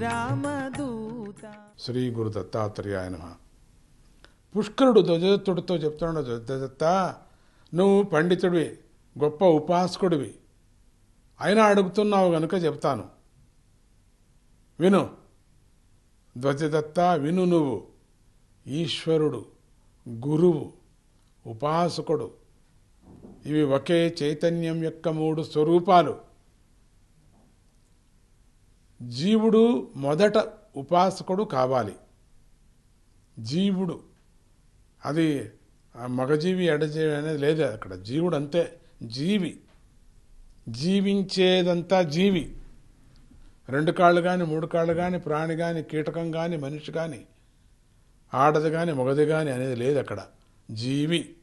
శ్రీరామదూత. శ్రీ గురు దత్తాత్రేయాయ నమ. పుష్కరుడు ధ్వజదత్తుడితో చెప్తున్నాడు ధ్వజదత్త నువ్వు పండితుడివి గొప్ప ఉపాసకుడివి. అయినా అడుగుతున్నావు గనుక చెప్తాను. విను. ధ్వజదత్త విను నువ్వు. ఈశ్వరుడు గురువు ఉపాసకుడు. ఇవి ఒకే చైతన్యం యొక్క మూడు స్వరూపాలు. జీవుడు మొదట ఉపాసకుడు కావాలి. జీవుడు. అది ఆ మగజీవి ఎడజీవి అనేది లేదు అక్కడ. జీవుడు అంతే జీవి. జీవించేదంతా జీవి. రెండు కాళ్ళు కానీ మూడు కాళ్ళు కానీ ప్రాణి కానీ కీటకం కానీ మనిషి కానీ ఆడది కానీ మగది కానీ అనేది లేదు అక్కడ. జీవి.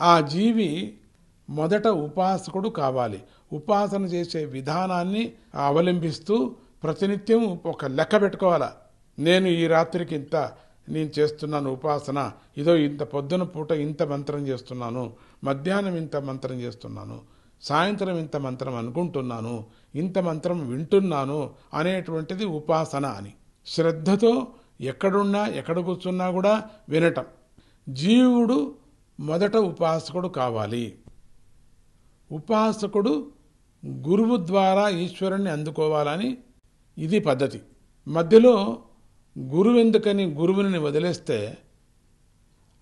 ఆ జీవి మొదట ఉపాసకుడు కావాలి. ఉపాసన చేసే విధానాన్ని అవలంబిస్తూ ప్రతినిత్యం ఒక లెక్క పెట్టుకోవాలా? నేను ఈ రాత్రికి ఇంత నేను చేస్తున్నాను ఉపాసన ఇదో ఇంత పొద్దున పూట ఇంత మంత్రం చేస్తున్నాను మధ్యాహ్నం ఇంత మంత్రం చేస్తున్నాను సాయంత్రం ఇంత మంత్రం అనుకుంటున్నాను ఇంత మంత్రం వింటున్నాను అనేటువంటిది ఉపాసన అని. శ్రద్ధతో ఎక్కడున్నా ఎక్కడ కూర్చున్నా కూడా వినటం. జీవుడు మొదట ఉపాసకుడు కావాలి. ఉపాసకుడు గురువు ద్వారా ఈశ్వరుణ్ణి అందుకోవాలని ఇది పద్ధతి. మధ్యలో గురువు ఎందుకని గురువుని వదిలేస్తే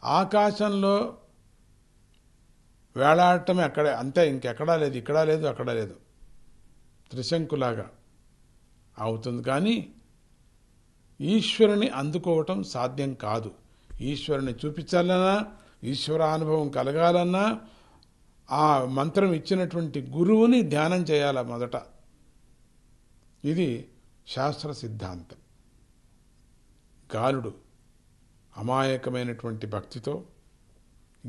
ఆకాశంలో వేలాడటమే అక్కడే అంతే ఇంకెక్కడా లేదు ఇక్కడ లేదు అక్కడ లేదు. త్రిశంకులాగా అవుతుంది కానీ ఈశ్వరుని అందుకోవటం సాధ్యం కాదు. ఈశ్వరుని చూపించాలన్నా ఈశ్వరానుభవం కలగాలన్నా ఆ మంత్రం ఇచ్చినటువంటి గురువుని ధ్యానం చేయాల మొదట? ఇది శాస్త్ర సిద్ధాంతం. గాలుడు అమాయకమైనటువంటి భక్తితో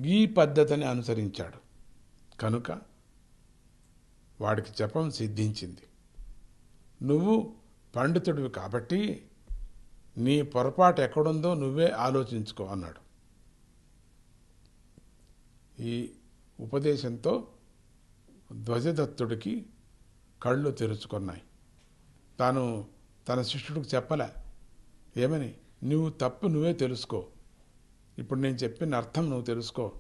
ఈ పద్ధతిని అనుసరించాడు. కనుక వాడికి జపం సిద్ధించింది. నువ్వు పండితుడివి కాబట్టి నీ పొరపాటు ఎక్కడుందో నువ్వే ఆలోచించుకో అన్నాడు. ఈ ఉపదేశంతో ధ్వజదత్తుడికి కళ్ళు తెరుచుకున్నాయి. తాను తన శిష్యుడికి చెప్పలే ఏమని? నువ్వు తప్పు నువ్వే తెలుసుకో. ఇప్పుడు నేను చెప్పిన అర్థం నువ్వు తెలుసుకో.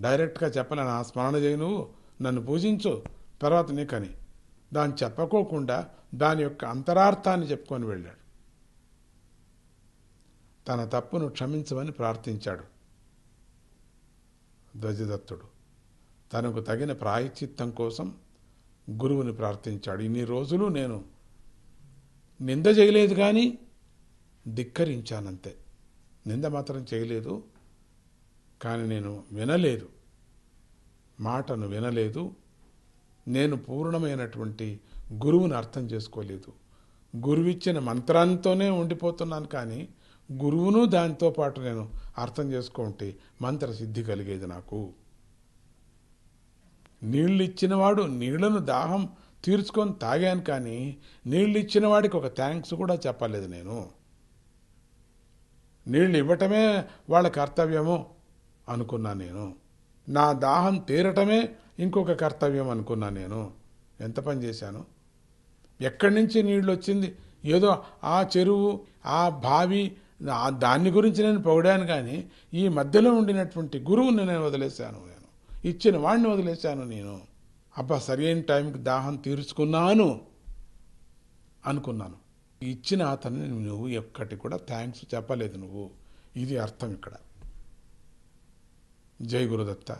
డైరెక్ట్గా చెప్పలే నా స్మరణ చేయి నువ్వు. నన్ను పూజించు. తర్వాత నీకని. దాన్ని చెప్పకోకుండా దాని యొక్క అంతరార్థాన్ని చెప్పుకొని వెళ్ళాడు. తన తప్పును క్షమించమని ప్రార్థించాడు ధ్వజదత్తుడు. తనకు తగిన ప్రాయశ్చిత్తం కోసం గురువుని ప్రార్థించాడు. ఇన్ని రోజులు నేను నింద చేయలేదు కానీ ధిక్కరించానంతే. నింద మాత్రం చేయలేదు కానీ నేను వినలేదు. మాటను వినలేదు. నేను పూర్ణమైనటువంటి గురువుని అర్థం చేసుకోలేదు. గురువిచ్చిన మంత్రంతోనే ఉండిపోతున్నాను కానీ గురువును దానితో పాటు నేను అర్థం చేసుకుంటే మంత్ర సిద్ధి కలిగేది నాకు. నీళ్ళు ఇచ్చినవాడు నీళ్ళను దాహం తీర్చుకొని తాగాను కానీ నీళ్ళిచ్చిన వాడికి ఒక థ్యాంక్స్ కూడా చెప్పలేదు నేను. నీళ్ళు ఇవ్వటమే వాళ్ళ కర్తవ్యము అనుకున్నా నేను. నా దాహం తీరటమే ఇంకొక కర్తవ్యం అనుకున్నా నేను. ఎంత పని చేశాను? ఎక్కడి నుంచి నీళ్ళు వచ్చింది ఏదో ఆ చెరువు ఆ బావి దాన్ని గురించి నేను పొగిడాను కానీ ఈ మధ్యలో ఉండినటువంటి గురువుని నేను వదిలేశాను. ఇచ్చిన వాడిని వదిలేశాను నేను. అబ్బా సరైన టైంకి దాహం తీర్చుకున్నాను అనుకున్నాను. ఇచ్చిన అతన్ని నువ్వు ఎక్కటి కూడా థ్యాంక్స్ చెప్పలేదు నువ్వు. ఇది అర్థం ఇక్కడ. జై గురుదత్త.